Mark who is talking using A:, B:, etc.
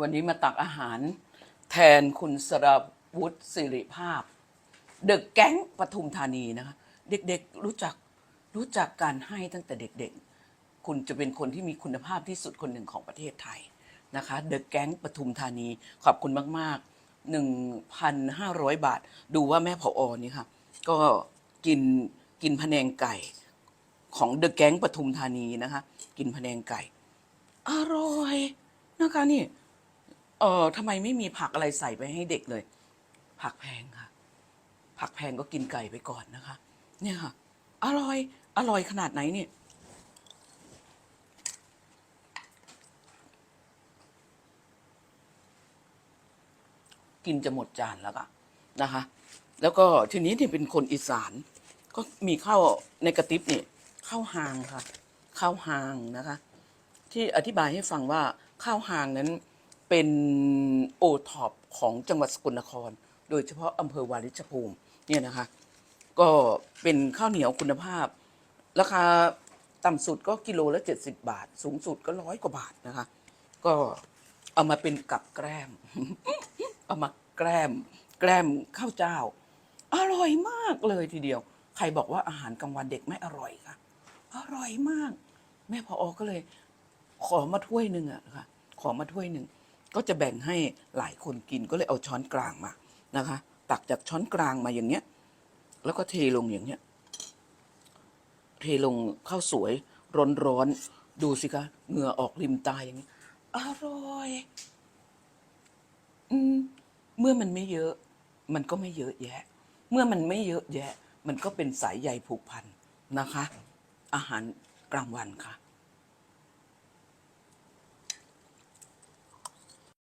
A: วันนี้มาตักอาหาร แทนคุณสรวุฒิสิริภาพ เดอะแก๊งปทุมธานีนะคะ เด็กๆรู้จักรู้จักการให้ตั้งแต่เด็กๆ คุณจะเป็นคนที่มีคุณภาพที่สุดคนหนึ่งของประเทศไทยนะคะเดอะแก๊งปทุมธานี ขอบคุณมาก ๆ 1,500 บาท ดูว่าแม่ผออนี่ค่ะก็กินกินพะแนงไก่ของเดอะแก๊งปทุมธานีนะคะ กินพะแนงไก่ อร่อยนะคะนี่ เออทำไมไม่มีผักอะไรใส่ไปให้เด็กเลย ผักแพงค่ะ ผักแพงก็กินไก่ไปก่อนนะคะ เนี่ยค่ะ อร่อย อร่อยขนาดไหนเนี่ย กินจะหมดจานแล้วอะนะคะ แล้วก็ทีนี้ที่เป็นคนอีสาน ก็มีข้าวในกระติบนี่ข้าวหางค่ะข้าวหางนะคะ ที่อธิบายให้ฟังว่าข้าวหางนั้น เป็นโอท็อปของจังหวัดสกลนคร โดยเฉพาะอำเภอวาริชภูมิเนี่ยนะคะ ก็เป็นข้าวเหนียวคุณภาพ ราคาต่ำสุดก็กิโลละ 70 บาท สูงสุดก็ร้อยกว่าบาทนะคะ ก็เอามาเป็นกับแกล้ม เอามาแกล้ม แกล้มข้าวเจ้า อร่อยมากเลยทีเดียว ใครบอกว่าอาหารกลางวันเด็กไม่อร่อยคะอร่อยมาก แม่พออก็เลย ขอมาถ้วยหนึ่งอะค่ะ ขอมาถ้วยหนึ่ง ก็จะแบ่งให้หลายคนกินก็เลยเอาช้อนกลางมานะคะ ตักจากช้อนกลางมาอย่างเนี้ย แล้วก็เทลงอย่างเนี้ย เทลงข้าวสวยร้อนๆดูสิคะเหงื่อออกริมตาอย่างนี้อร่อย อืม เมื่อมันไม่เยอะ มันก็ไม่เยอะแยะ เมื่อมันไม่เยอะแยะ มันก็เป็นสายใยผูกพันนะคะ อาหารกลางวันค่ะ